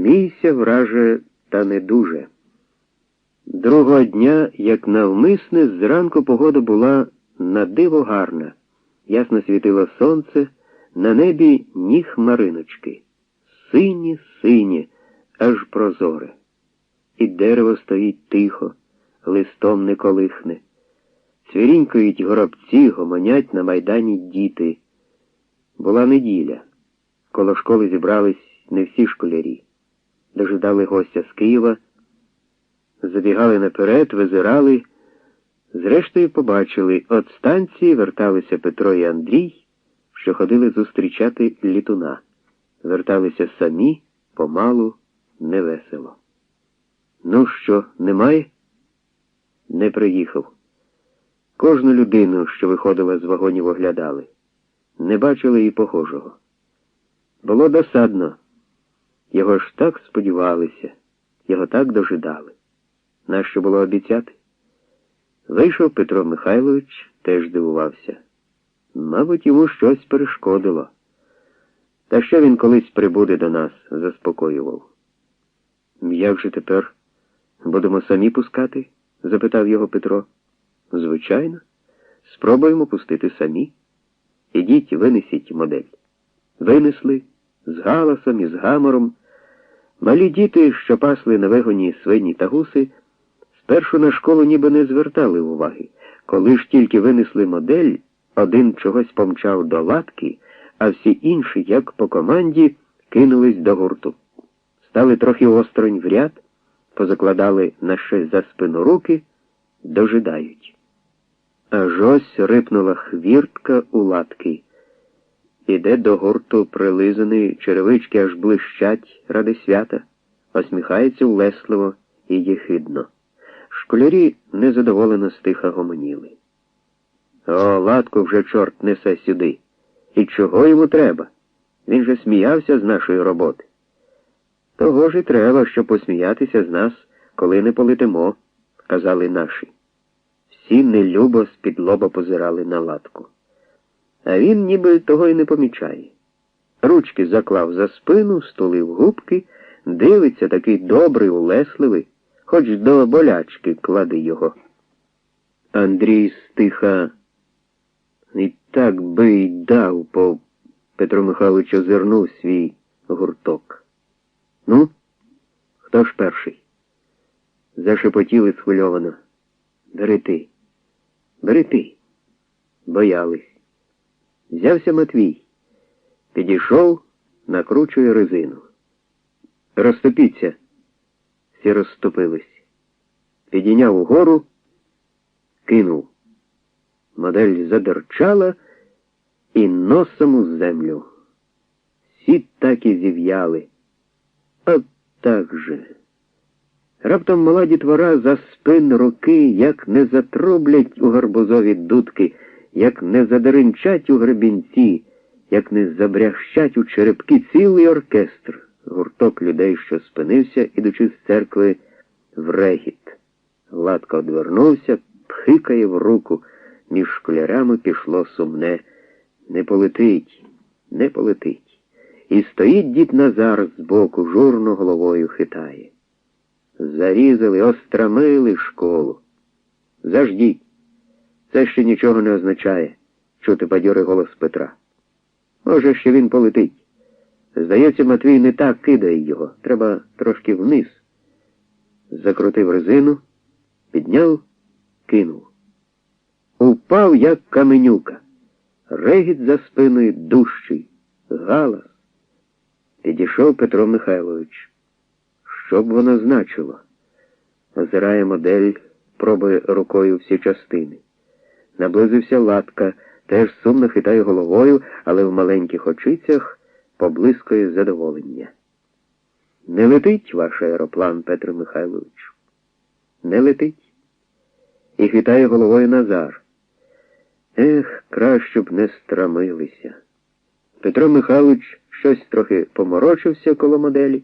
Смійся, враже, та не дуже. Другого дня, як навмисне, зранку погода була на диво гарна. Ясно світило сонце, на небі ні хмариночки. Сині, сині, аж прозоре. І дерево стоїть тихо, листом не колихне. Цвірінькають горобці, гомонять на майдані діти. Була неділя. Коло школи зібрались не всі школярі. Дожидали гостя з Києва, забігали наперед, визирали. Зрештою побачили, от станції верталися Петро і Андрій, що ходили зустрічати літуна. Верталися самі, помалу, невесело. Ну що, немає? Не приїхав. Кожну людину, що виходила з вагонів, оглядали. Не бачили і похожого. Було досадно. Його ж так сподівалися, його так дожидали. Нащо було обіцяти? Вийшов Петро Михайлович, теж дивувався. Мабуть, йому щось перешкодило. Та що він колись прибуде до нас, заспокоював. Як же тепер будемо самі пускати? запитав його Петро. Звичайно, спробуємо пустити самі. Ідіть, винесіть модель. Винесли з галасом і з гамором. Малі діти, що пасли на вигоні свині та гуси, спершу на школу ніби не звертали уваги. Коли ж тільки винесли модель, один чогось помчав до латки, а всі інші, як по команді, кинулись до гурту. Стали трохи осторонь в ряд, позакладали на щось за спину руки, дожидають. Аж ось рипнула хвіртка у латки. Іде до гурту прилизаний, черевички аж блищать ради свята, осміхається улесливо і єхидно. Школярі незадоволено стиха гомоніли. О, латку вже чорт несе сюди. І чого йому треба? Він же сміявся з нашої роботи. Того ж і треба, щоб посміятися з нас, коли не полетимо, казали наші. Всі нелюбо з-під лоба позирали на латку. А він ніби того й не помічає. Ручки заклав за спину, стулив губки, дивиться такий добрий, улесливий, хоч до болячки клади його. Андрій стиха і так би й дав, по Петро Михайлович озирнув свій гурток. Ну, хто ж перший? Зашепотіли схвильовано. Бери ти, бери ти. Боялись. Взявся Матвій. Підійшов, накручує резину. Розступіться. Всі розступились. Підійняв угору, кинув. Модель задерчала і носом у землю. Всі так і зів'яли. От так же. Раптом мала дітвора за спин руки, як не затрублять у гарбузові дудки, як не задеринчать у гребінці, як не забрящать у черепки цілий оркестр, гурток людей, що спинився, ідучи з церкви в регіт. Гладко одвернувся, пхикає в руку. Між школярами пішло сумне. Не полетить, не полетить. І стоїть дід Назар збоку, журно головою хитає. Зарізали, острамили школу. Заждіть. Це ще нічого не означає, чути бадьорий голос Петра. Може, ще він полетить. Здається, Матвій не так кидає його. Треба трошки вниз. Закрутив резину, підняв, кинув. Упав, як каменюка. Регіт за спиною дужчий, галас. Підійшов Петро Михайлович. Що б воно значило? Озирає модель, пробує рукою всі частини. Наблизився латка, теж сумно хитає головою, але в маленьких очицях поблискує задоволення. Не летить ваш аероплан, Петро Михайлович. Не летить. І хитає головою Назар. Ех, краще б не страмилися. Петро Михайлович щось трохи поморочився коло моделі,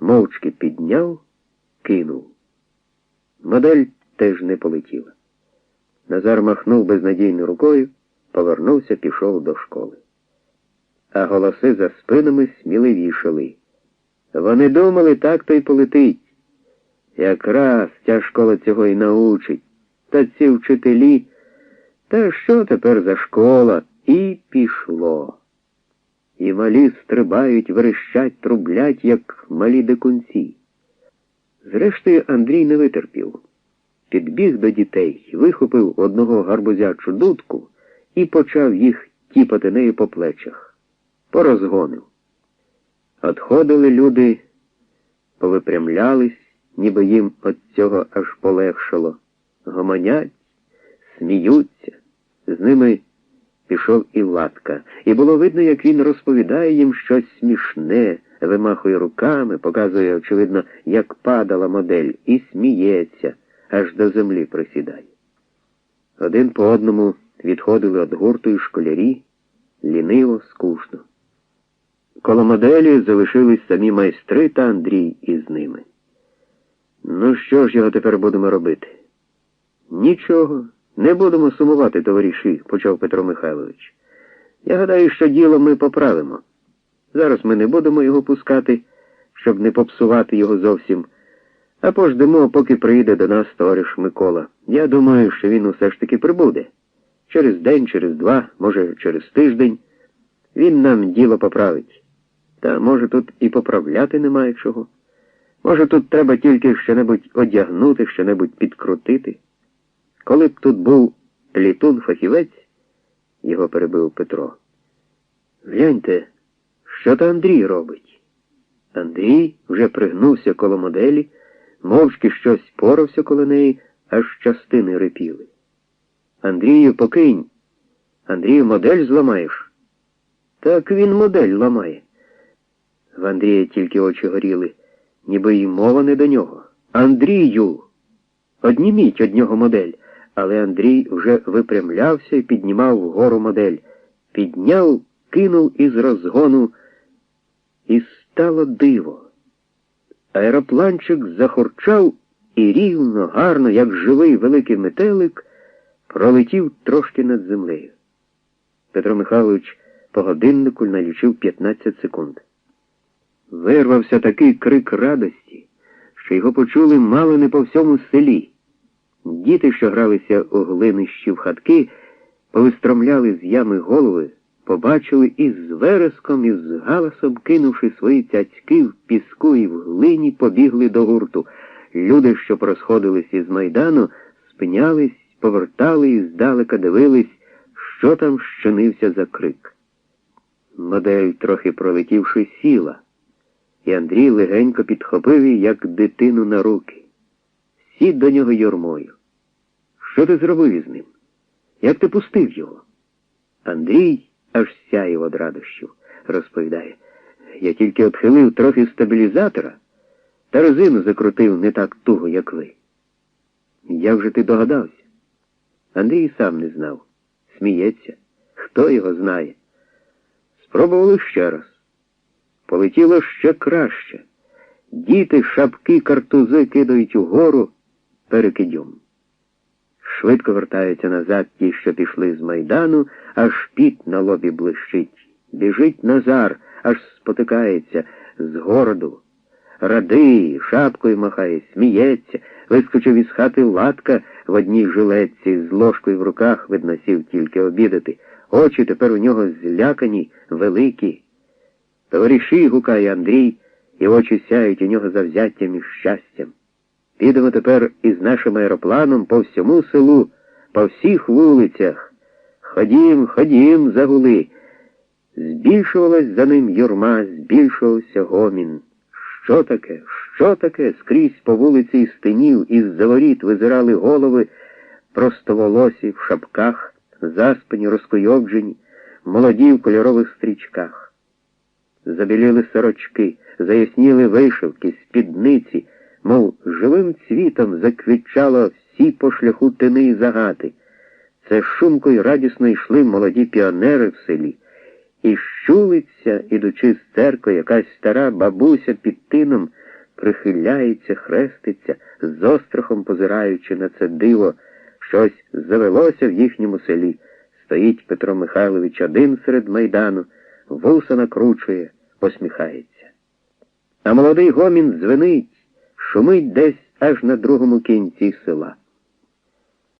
мовчки підняв, кинув. Модель теж не полетіла. Назар махнув безнадійно рукою, повернувся, пішов до школи. А голоси за спинами сміливішали. Вони думали, так то й полетить. Якраз ця школа цього і научить. Та ці вчителі, та що тепер за школа? І пішло. І малі стрибають, верещать, трублять, як малі дикунці. Зрештою, Андрій не витерпів. Підбіг до дітей, вихопив одного гарбузячу дудку і почав їх тіпати нею по плечах. Порозгонив. Отходили люди, повипрямлялись, ніби їм від цього аж полегшало. Гомонять, сміються. З ними пішов і Латка, і було видно, як він розповідає їм щось смішне, вимахує руками, показує, очевидно, як падала модель, і сміється, аж до землі присідає. Один по одному відходили від гурту і школярі, ліниво, скучно. Коло моделі залишились самі майстри та Андрій із ними. Ну, що ж його тепер будемо робити? Нічого, не будемо сумувати, товариші, почав Петро Михайлович. Я гадаю, що діло ми поправимо. Зараз ми не будемо його пускати, щоб не попсувати його зовсім, а пождемо, поки приїде до нас товариш Микола. Я думаю, що він усе ж таки прибуде. Через день, через два, може, через тиждень. Він нам діло поправить. Та, може, тут і поправляти немає чого. Може, тут треба тільки що-небудь одягнути, що-небудь підкрутити. Коли б тут був літун-фахівець, його перебив Петро. Гляньте, що то Андрій робить. Андрій вже пригнувся коло моделі, мовчки щось порався коло неї, аж частини рипіли. Андрію, покинь. Андрію, модель зламаєш. Так він модель ламає. В Андрія тільки очі горіли, ніби й мова не до нього. Андрію! Одніміть од нього модель. Але Андрій вже випрямлявся і піднімав вгору модель. Підняв, кинув із розгону, і стало диво. Аеропланчик захорчав і рівно, гарно, як живий великий метелик, пролетів трошки над землею. Петро Михайлович по годиннику налічив 15 секунд. Вирвався такий крик радості, що його почули мало не по всьому селі. Діти, що гралися у глинищі в хатки, повистромляли з ями голови, побачили і з вереском, і з галасом, кинувши свої цяцьки в піску і в глині, побігли до гурту. Люди, що просходились із майдану, спинялись, повертали і здалека дивились, що там щинився за крик. Модель, трохи пролетівши, сіла, і Андрій легенько підхопив її, як дитину на руки. Сід до нього юрмою. Що ти зробив із ним? Як ти пустив його? Андрій аж сяїв од радощів, розповідає. Я тільки отхилив трохи стабілізатора та резину закрутив не так туго, як ви. Як же ти догадався? Андрій сам не знав. Сміється. Хто його знає? Спробували ще раз. Полетіло ще краще. Діти шапки картузи кидають угору перекидьом. Швидко вертаються назад ті, що пішли з майдану, аж піт на лобі блищить. Біжить Назар, аж спотикається з городу. Ради, шапкою махає, сміється, вискочив із хати латка в одній жилетці, з ложкою в руках видносів тільки обідати. Очі тепер у нього злякані, великі. Товариші, гукає Андрій, і очі сяють у нього завзяттям і щастям. Підемо тепер із нашим аеропланом по всьому селу, по всіх вулицях. Ходім, ходім, загули. Збільшувалась за ним юрма, збільшувався гомін. Що таке? Що таке? Скрізь по вулиці із тинів, із заворіт визирали голови, простоволосі в шапках, заспані, розкойовджені, молоді в кольорових стрічках. Забіліли сорочки, заясніли вишивки, спідниці, мов живим цвітом заквітчало всі по шляху тини і загати. Це шумко й радісно йшли молоді піонери в селі. І щулиться, ідучи з церкви, якась стара бабуся під тином прихиляється, хреститься, з острахом позираючи на це диво, щось завелося в їхньому селі. Стоїть Петро Михайлович один серед майдану, вуса накручує, посміхається. а молодий гомін дзвенить, шумить десь аж на другому кінці села.